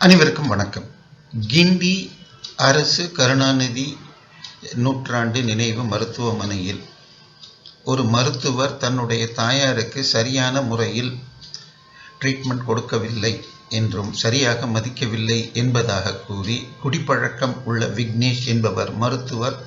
அனைவருக்கும் வணக்கம். கிண்டி அரசு கருணாநிதி நூற்றாண்டு நினைவு மருத்துவமனையில் ஒரு மருத்துவர் தன்னுடைய தாயாருக்கு சரியான முறையில் ட்ரீட்மெண்ட் கொடுக்கவில்லை என்றும் சரியாக மதிக்கவில்லை என்பதாக கூறி குடிப்பழக்கம் உள்ள விக்னேஷ் என்பவர் மருத்துவர்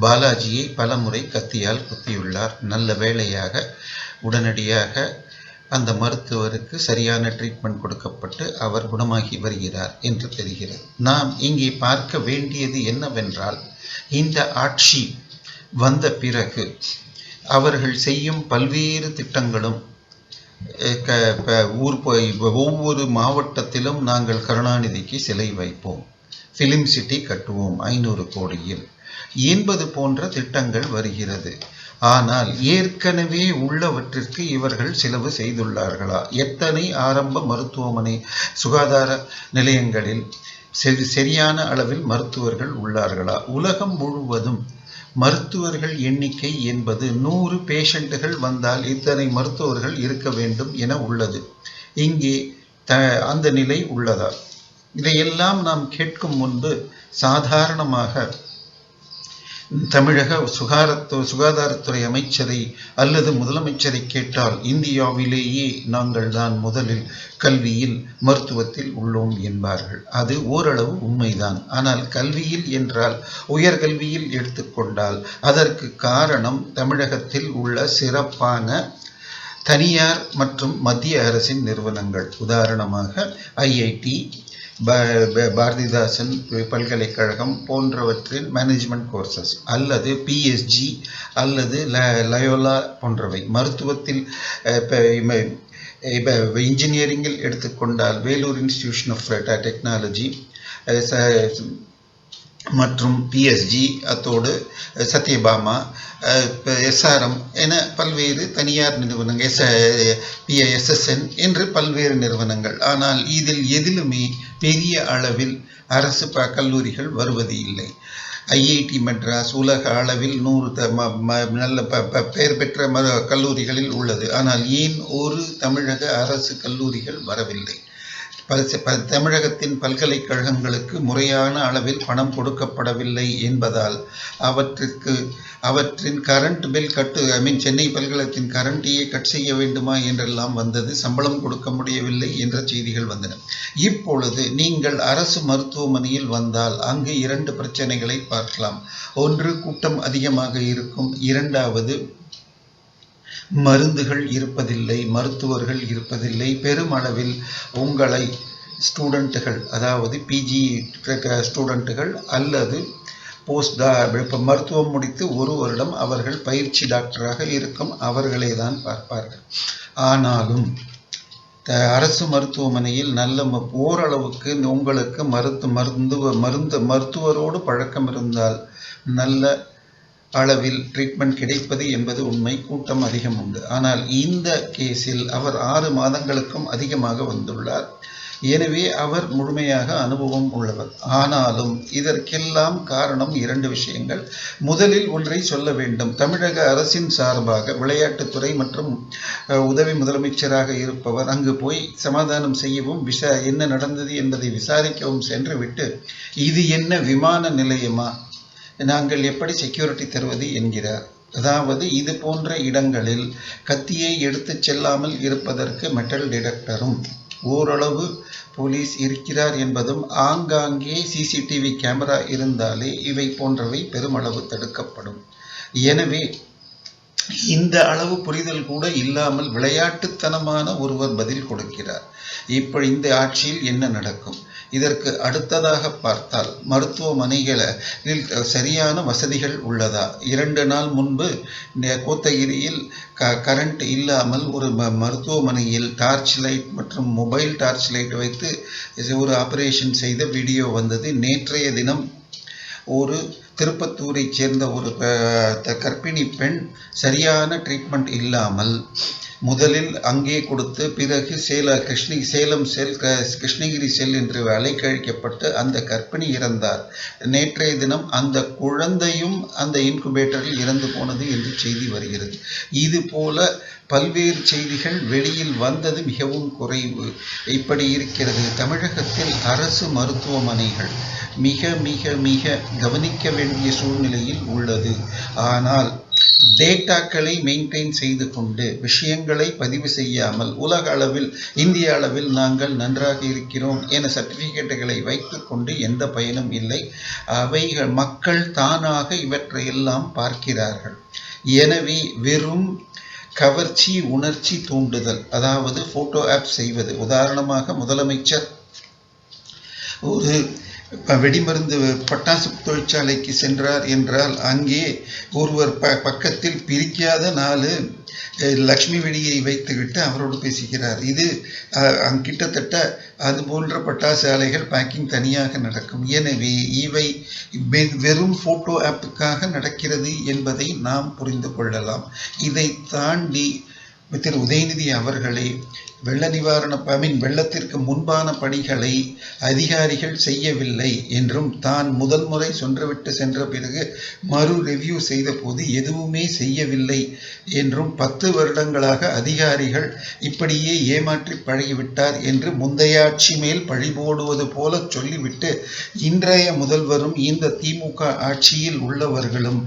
பாலாஜியை பலமுறை கத்தியால் குத்தியுள்ளார். நல்ல வேளையாக உடனடியாக அந்த மருத்துவருக்கு சரியான ட்ரீட்மெண்ட் கொடுக்கப்பட்டு அவர் குணமாகி வருகிறார் என்று தெரிகிறது. நாம் இங்கே பார்க்க வேண்டியது என்னவென்றால் இந்த ஆட்சி வந்த பிறகு அவர்கள் செய்யும் பல்வேறு திட்டங்களும் க- ஊர் போய் ஒவ்வொரு மாவட்டத்திலும் நாங்கள் கருணாநிதிக்கு சிலை வைப்போம். ஃபிலிம் சிட்டி கட்டுவோம் ஐநூறு கோடியில். என்பது போன்ற திட்டங்கள் வருகிறது. ஆனால் ஏற்கனவே உள்ளவற்றிற்கு இவர்கள் செலவு செய்துள்ளார்களா? எத்தனை ஆரம்ப மருத்துவமனை சுகாதார நிலையங்களில் சரியான அளவில் மருத்துவர்கள் உள்ளார்களா? உலகம் முழுவதும் மருத்துவர்கள் எண்ணிக்கை என்பது நூறு பேஷண்ட்டுகள் வந்தால் இத்தனை மருத்துவர்கள் இருக்க வேண்டும் என உள்ளது. இங்கே த அந்த நிலை உள்ளதா? இதையெல்லாம் நாம் கேட்கும் முன்பு சாதாரணமாக தமிழக சுகாரத்து சுகாதாரத்துறை அமைச்சரை அல்லது முதலமைச்சரை கேட்டால் இந்தியாவிலேயே நாங்கள் தான் முதலில் கல்வியில் மருத்துவத்தில் உள்ளோம் என்பார்கள். அது ஓரளவு உண்மைதான். ஆனால் கல்வியில் என்றால் உயர்கல்வியில் எடுத்துக்கொண்டால் அதற்கு காரணம் தமிழகத்தில் உள்ள சிறப்பான தனியார் மற்றும் மத்திய அரசின் நிறுவனங்கள். உதாரணமாக ஐஐடி பாரதிதாசன் பல்கலைக்கழகம் போன்றவற்றின் மேனேஜ்மெண்ட் கோர்சஸ் அல்லது பிஎஸ்ஜி அல்லது ல லயோலா போன்றவை. மருத்துவத்தில் இப்போ இன்ஜினியரிங்கில் எடுத்துக்கொண்டால் வேலூர் இன்ஸ்டிடியூஷன் ஆஃப் டெக்னாலஜி மற்றும் பிஎஸ்ஜி அத்தோடு சத்யபாமா எஸ்ஆர்எம் என பல்வேறு தனியார் நிறுவனங்கள் எஸ் பிஎஸ்எஸ்என் என்று பல்வேறு நிறுவனங்கள். ஆனால் இதில் எதிலுமே பெரிய அளவில் அரசு ப கல்லூரிகள் வருவது இல்லை. ஐஐடி மெட்ராஸ் உலக அளவில் நூறு த ம நல்ல ப ப பெயர் பெற்ற ம கல்லூரிகளில் உள்ளது. ஆனால் ஏன் ஒரு தமிழக அரசு கல்லூரிகள் வரவில்லை? பல் ப- தமிழகத்தின் பல்கலைக்கழகங்களுக்கு முறையான அளவில் பணம் கொடுக்கப்படவில்லை என்பதால் அவற்றிற்கு அவற்றின் கரண்ட் பில் கட்டு ஐ மீன் சென்னை பல்கலைக்கழகத்தின் கரண்டையே கட் செய்ய வேண்டுமா என்றெல்லாம் வந்தது சம்பளம் கொடுக்க முடியவில்லை என்ற செய்திகள் வந்தன. இப்பொழுது நீங்கள் அரசு மருத்துவமனையில் வந்தால் அங்கு இரண்டு பிரச்சனைகளை பார்க்கலாம். ஒன்று கூட்டம் அதிகமாக இருக்கும் இரண்டாவது மருந்துகள் இருப்பதில்லை மருத்துவர்கள் இருப்பதில்லை. பெருமளவில் உங்களை ஸ்டூடெண்ட்டுகள் அதாவது பிஜி ஸ்டூடெண்ட்டுகள் அல்லது போஸ்ட் இப்போ மருத்துவம் முடித்து ஒரு வருடம் அவர்கள் பயிற்சி டாக்டராக இருக்கும் அவர்களே தான் பார்ப்பார்கள். ஆனாலும் அரசு மருத்துவமனையில் நல்ல ஓரளவுக்கு உங்களுக்கு மருத்து மருந்து மருந்து மருத்துவரோடு பழக்கம் இருந்தால் நல்ல அளவில் ட்ரீட்மெண்ட் கிடைப்பது என்பது உண்மை கூட்டம் அதிகம் உண்டு. ஆனால் இந்த கேஸில் அவர் ஆறு மாதங்களுக்கும் அதிகமாக வந்துள்ளார். எனவே அவர் முழுமையாக அனுபவம் உள்ளவர். ஆனாலும் இதற்கெல்லாம் காரணம் இரண்டு விஷயங்கள். முதலில் ஒன்றை சொல்ல வேண்டும். தமிழக அரசின் சார்பாக விளையாட்டுத்துறை மற்றும் உதவி முதலமைச்சராக இருப்பவர் அங்கு போய் சமாதானம் செய்யவும் விசா என்ன நடந்தது என்பதை விசாரிக்கவும் சென்றுவிட்டு இது என்ன விமான நிலையமா? நாங்கள் எப்படி செக்யூரிட்டி தருவது என்கிறார். அதாவது இது போன்ற இடங்களில் கத்தியை எடுத்துச் செல்லாமல் இருப்பதற்கு மெட்டல் டிடெக்டரும் ஓரளவு போலீஸ் இருக்கிறார் என்பதும் ஆங்காங்கே சிசிடிவி கேமரா இருந்தாலே இவை போன்றவை பெருமளவு தடுக்கப்படும். எனவே இந்த அளவு புரிதல் கூட இல்லாமல் விளையாட்டுத்தனமான ஒருவர் பதில் கொடுக்கிறார். இப்போ இந்த ஆட்சியில் என்ன நடக்கும்? இதற்கு அடுத்ததாக பார்த்தால் மருத்துவமனைகளில் சரியான வசதிகள் உள்ளதா? இரண்டு நாள் முன்பு கோத்தகிரியில் க கரண்ட் இல்லாமல் ஒரு ம மருத்துவமனையில் டார்ச் லைட் மற்றும் மொபைல் டார்ச் லைட் வைத்து ஒரு ஆபரேஷன் செய்த வீடியோ வந்தது. நேற்றைய தினம் ஒரு திருப்பத்தூரைச் சேர்ந்த ஒரு த- கர்ப்பிணி பெண் சரியான ட்ரீட்மெண்ட் இல்லாமல் முதலில் அங்கே கொடுத்து பிறகு சேல கிருஷ்ணி சேலம் செல் கிருஷ்ணகிரி செல் என்று அலைக்கழிக்கப்பட்டு அந்த கர்ப்பிணி இறந்தார். நேற்றைய தினம் அந்த குழந்தையும் அந்த இன்குபேட்டரில் இறந்து போனது என்று செய்தி வருகிறது. இது போல பல்வேறு செய்திகள் வெளியில் வந்தது மிகவும் குறைவு. இப்படி இருக்கிறது. தமிழகத்தில் அரசு மருத்துவமனைகள் மிக மிக மிக கவனிக்க வேண்டிய சூழ்நிலையில் உள்ளது. ஆனால் டேட்டாக்களை மெயின்டைன் செய்து கொண்டு விஷயங்களை பதிவு செய்யாமல் உலக அளவில் இந்திய அளவில் நாங்கள் நன்றாக இருக்கிறோம் என சர்டிஃபிகேட்டுகளை வைத்துக்கொண்டு எந்த பயனும் இல்லை. அவைகள் மக்கள் தானாக இவற்றை எல்லாம் பார்க்கிறார்கள். எனவே வெறும் கவர்ச்சி உணர்ச்சி தூண்டுதல் அதாவது ஃபோட்டோ ஆப் செய்வது. உதாரணமாக முதலமைச்சர் ஒரு வெடிமருந்து பட்டாசு தொழிற்சாலைக்கு சென்றார் என்றால் அங்கே ஒருவர் ப பக்கத்தில் பிரிக்காத நாலு லக்ஷ்மி வெடியை வைத்துவிட்டு அவரோடு பேசுகிறார். இது கிட்டத்தட்ட அது போன்ற பட்டாசு ஆலைகள் பேக்கிங் தனியாக நடக்கும். எனவே இவை வெறும் ஃபோட்டோ ஆப்புக்காக நடக்கிறது என்பதை நாம் புரிந்து கொள்ளலாம். இதை தாண்டி திரு உதயநிதி அவர்களே வெள்ள நிவாரண ஐ மீன் வெள்ளத்திற்கு முன்பான பணிகளை அதிகாரிகள் செய்யவில்லை என்றும் தான் முதல் முறை சென்றுவிட்டு சென்ற பிறகு மறு ரிவ்யூ செய்தபோது எதுவுமே செய்யவில்லை என்றும் பத்து வருடங்களாக அதிகாரிகள் இப்படியே ஏமாற்றி பழகிவிட்டார் என்று முந்தைய ஆட்சி மேல் பழி போடுவது போல சொல்லிவிட்டு இன்றைய முதல்வரும் இந்த திமுக ஆட்சியில் உள்ளவர்களும்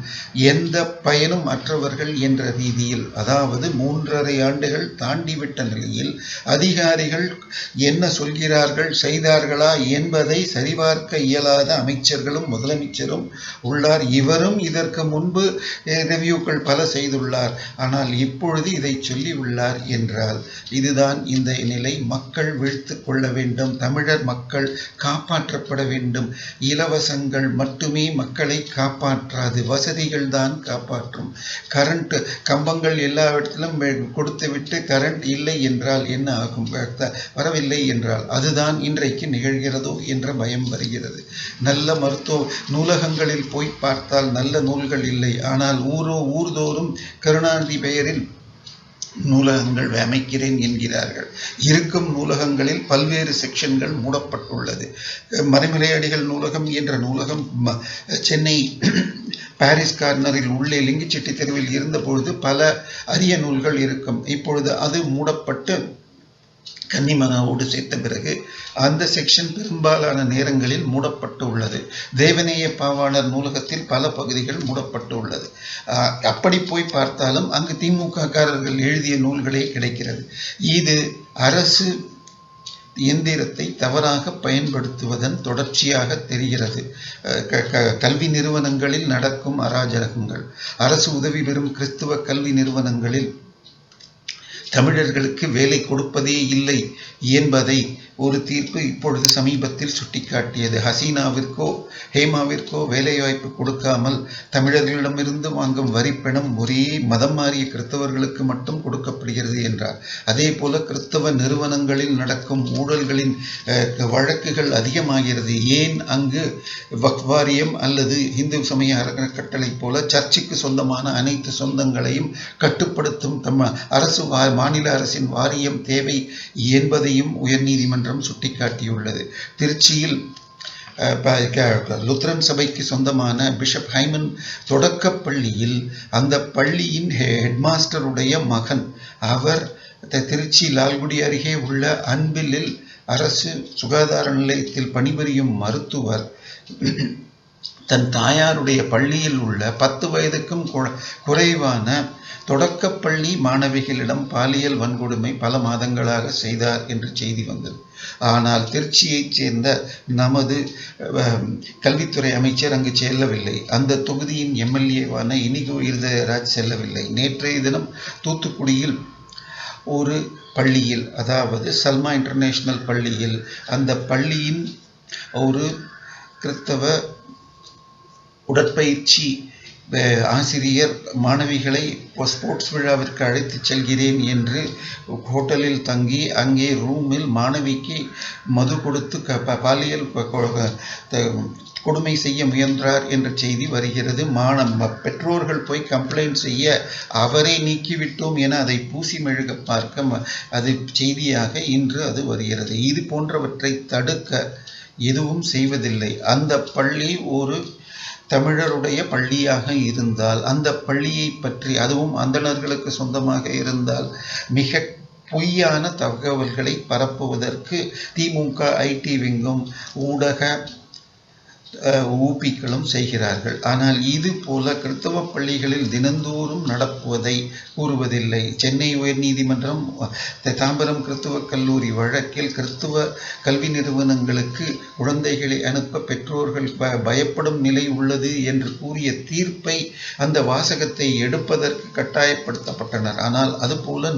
எந்த பயனும் அற்றவர்கள் என்ற ரீதியில் அதாவது மூன்றரை ஆண்டுகள் தாண்டிவிட்ட நிலையில் அதிகாரிகள் என்ன சொல்கிறார்கள் செய்தார்களா என்பதை சரிபார்க்க இயலாத அமைச்சர்களும் முதலமைச்சரும் உள்ளார். இவரும் இதற்கு முன்பு ரிவ்யூக்கள் பல செய்துள்ளார். ஆனால் இப்பொழுது இதை சொல்லி உள்ளார் என்றால் இதுதான் இந்த நிலை. மக்கள் வீழ்த்து கொள்ள வேண்டும். தமிழர் மக்கள் காப்பாற்றப்பட வேண்டும். இலவசங்கள் மட்டுமே மக்களை காப்பாற்றாது. வசதிகள் தான் காப்பாற்றும். கரண்ட் கம்பங்கள் எல்லா இடத்திலும் கொடுத்துவிட்டு கரண்ட் இல்லை என்றால் என்ன ஆகும் வரவில்லை என்றால் அதுதான் இன்றைக்கு நிகழ்கிறதோ என்ற பயம் வருகிறது. நல்ல மருத்துவ நூலகங்களில் போய் பார்த்தால் நல்ல நூல்கள் இல்லை. ஆனால் ஊரோ ஊர்தோறும் கருணாநிதி பெயரில் நூலகங்கள் அமைக்கிறேன் என்கிறார்கள். இருக்கும் நூலகங்களில் பல்வேறு செக்ஷன்கள் மூடப்பட்டுள்ளது. மறைமலையடிகள் நூலகம் என்ற நூலகம் சென்னை பாரிஸ் கார்னரில் உள்ளே லிங்கிச்செட்டி தெருவில் இருந்தபொழுது பல அரிய நூல்கள் இருக்கும். இப்பொழுது அது மூடப்பட்டு கன்னிமகாவோடு சேர்த்த பிறகு அந்த செக்ஷன் பெரும்பாலான நேரங்களில் மூடப்பட்டு உள்ளது தேவநேய பாவாளர் நூலகத்தில் பல பகுதிகள் மூடப்பட்டு உள்ளது அப்படி போய் பார்த்தாலும் அங்கு திமுக காரர்கள் எழுதிய நூல்களே கிடைக்கிறது. இது அரசு இயந்திரத்தை தவறாக பயன்படுத்துவதன் தொடர்ச்சியாக தெரிகிறது. கல்வி நிறுவனங்களில் நடக்கும் அராஜகங்கள். அரசு உதவி பெறும் கிறிஸ்துவ கல்வி நிறுவனங்களில் தமிழர்களுக்கு வேலை கொடுப்பதே இல்லை என்பதை ஒரு தீர்ப்பு இப்பொழுது சமீபத்தில் சுட்டிக்காட்டியது. ஹசீனாவிற்கோ ஹேமாவிற்கோ வேலைவாய்ப்பு கொடுக்காமல் தமிழர்களிடமிருந்து வாங்கும் வரிப்பணம் ஒரே மதம் மாறிய கிறிஸ்தவர்களுக்கு மட்டும் கொடுக்கப்படுகிறது என்றார். அதே போல கிறிஸ்தவ நிறுவனங்களில் நடக்கும் ஊழல்களின் வழக்குகள் அதிகமாகிறது. ஏன் அங்கு வக்வாரியம் அல்லது இந்து சமய அறக்கட்டளை போல சர்ச்சுக்கு சொந்தமான அனைத்து சொந்தங்களையும் கட்டுப்படுத்தும் தம் அரசு மாநில அரசின் வாரியம் தேவை என்பதையும் உயர்நீதிமன்றம் சுட்டிக்காட்டியுள்ளது. திருச்சியில் லுத்ரன் சபைக்கு சொந்தமான பிஷப் ஹைமன் தொடக்க பள்ளியில் அந்த பள்ளியின் ஹெட்மாஸ்டருடைய மகன். அவர் திருச்சி லால்குடி அருகே உள்ள அன்பிலில் அரசு சுகாதார நிலையத்தில் பணிபுரியும் மருத்துவர். தன் தாயாருடைய பள்ளியில் உள்ள பத்து வயதுக்கும் குறைவான தொடக்கப்பள்ளி மாணவிகளிடம் பாலியல் வன்கொடுமை பல மாதங்களாக செய்தார் என்று செய்தி வந்தது. ஆனால் திருச்சியைச் சேர்ந்த நமது கல்வித்துறை அமைச்சர் அங்கு செல்லவில்லை. அந்த தொகுதியின் எம்எல்ஏவான இனிகு இருதயராஜ் செல்லவில்லை. நேற்றைய தினம் தூத்துக்குடியில் ஒரு பள்ளியில் அதாவது சல்மா இன்டர்நேஷ்னல் பள்ளியில் அந்த பள்ளியின் ஒரு கிறிஸ்தவ உடற்பயிற்சி ஆசிரியர் மாணவிகளை ஸ்போர்ட்ஸ் விழாவிற்கு அழைத்து செல்கிறேன் என்று ஹோட்டலில் தங்கி அங்கே ரூமில் மாணவிக்கு மது கொடுத்து க பாலியல் கொடுமை செய்ய முயன்றார் என்ற செய்தி வருகிறது. மாணம் பெற்றோர்கள் போய் கம்ப்ளைண்ட் செய்ய அவரை நீக்கிவிட்டோம் என அதை பூசி மெழுக பார்க்க அது செய்தியாக இன்று அது வருகிறது. இது போன்றவற்றை தடுக்க எதுவும் செய்வதில்லை. அந்த பள்ளி ஒரு தமிழருடைய பள்ளியாக இருந்தால் அந்த பள்ளியை பற்றி அதுவும் அந்தணர்களுக்கு சொந்தமாக இருந்தால் மிக பொய்யான தகவல்களை பரப்புவதற்கு திமுக ஐடி விங்கும் ஊடக ஊபிக்களும் செய்கிறார்கள். ஆனால் இது போல கிறித்தவ பள்ளிகளில் தினந்தோறும் நடப்புவதை கூறுவதில்லை. சென்னை உயர்நீதிமன்றம் தாம்பரம் கிறித்துவ கல்லூரி வழக்கில் கிறித்துவ கல்வி நிறுவனங்களுக்கு குழந்தைகளை அனுப்ப பெற்றோர்கள் பயப்படும் நிலை உள்ளது என்று கூறிய தீர்ப்பை அந்த வாசகத்தை எடுப்பதற்கு கட்டாயப்படுத்தப்பட்டனர். ஆனால் அதுபோல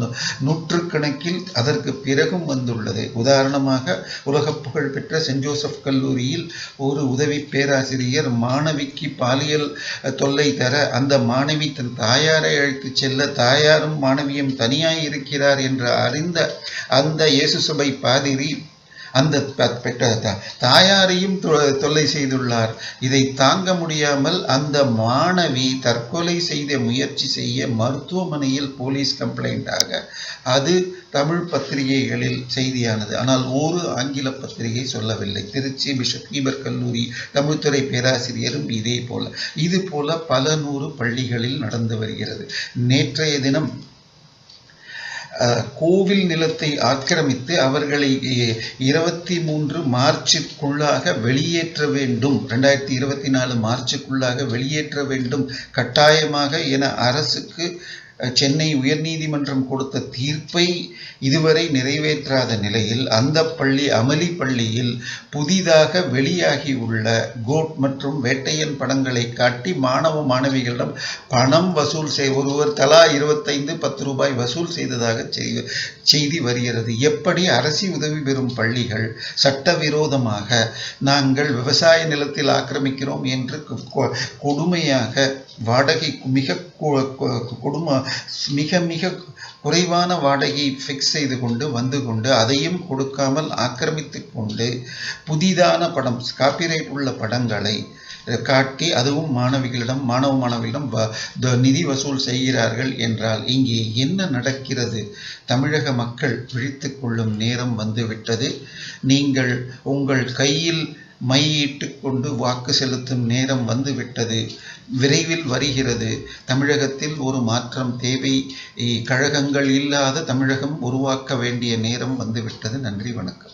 நூற்றுக்கணக்கில் அதற்கு பிறகும் வந்துள்ளது. உதாரணமாக உலக புகழ்பெற்ற சென்ட் ஜோசப் கல்லூரியில் ஒரு உதவி பேராசிரியர் மாணவிக்கு பாலியல் தொல்லை தர அந்த மாணவி தன் தாயாரை அழைத்து செல்ல தாயாரும் மாணவியும் தனியாய் இருக்கிறார் என்று அறிந்த அந்த இயேசு சபை பாதிரி அந்த பெற்ற தாயாரையும் தொ- தொல்லை செய்துள்ளார். இதை தாங்க முடியாமல் அந்த மாணவி தற்கொலை செய்த முயற்சி செய்ய மருத்துவமனையில் போலீஸ் கம்ப்ளைண்டாக அது தமிழ் பத்திரிகைகளில் செய்தியானது. ஆனால் ஒரு ஆங்கில பத்திரிகை சொல்லவில்லை. திருச்சி பிஷப் ஹீபர் கல்லூரி தமிழ்துறை பேராசிரியரும் இதே போல. இது போல பல நூறு பள்ளிகளில் நடந்து வருகிறது. நேற்றைய தினம் கோவில் நிலத்தை ஆக்கிரமித்து அவர்களை இருபத்தி மூன்று மார்ச்சுக்குள்ளாக வெளியேற்ற வேண்டும். ரெண்டாயிரத்தி இருபத்தி நாலு மார்ச்சுக்குள்ளாக வெளியேற்ற வேண்டும். கட்டாயமாக என அரசுக்கு சென்னை உயர்நீதிமன்றம் கொடுத்த தீர்ப்பை இதுவரை நிறைவேற்றாத நிலையில் அந்த பள்ளி அமளி பள்ளியில் புதிதாக வெளியாகியுள்ள கோட் மற்றும் வேட்டையன் படங்களை காட்டி மாணவ மாணவிகளிடம் பணம் வசூல் செய் ஒருவர் தலா இருபத்தைந்து பத்து ரூபாய் வசூல் செய்ததாக செய்தி செய்தி வருகிறது. எப்படி அரசு உதவி பெறும் பள்ளிகள் சட்டவிரோதமாக நாங்கள் விவசாய நிலத்தில் ஆக்கிரமிக்கிறோம் என்று கொ- கொடுமையாக வாடகை மிக கொ- கொடுமை மிக மிக குறைவான வாடகை ஃபிக்ஸ் செய்து கொண்டு வந்து கொண்டு அதையும் கொடுக்காமல் ஆக்கிரமித்து கொண்டு புதிதான படம் காப்பிரைட் உள்ள படங்களை காட்டி அதுவும் மாணவிகளிடம் மாணவ மாணவிகளிடம் வ- த- நிதி வசூல் செய்கிறார்கள் என்றால் இங்கே என்ன நடக்கிறது? தமிழக மக்கள் விழித்து கொள்ளும் நேரம் வந்துவிட்டது நீங்கள் உங்கள் கையில் மையிட்டு கொண்டு வாக்கு செலுத்தும் நேரம் வந்துவிட்டது. விரைவில் வருகிறது. தமிழகத்தில் ஒரு மாற்றம் தேவை. இ- கழகங்கள் இல்லாத தமிழகம் உருவாக்க வேண்டிய நேரம் வந்துவிட்டது. நன்றி வணக்கம்.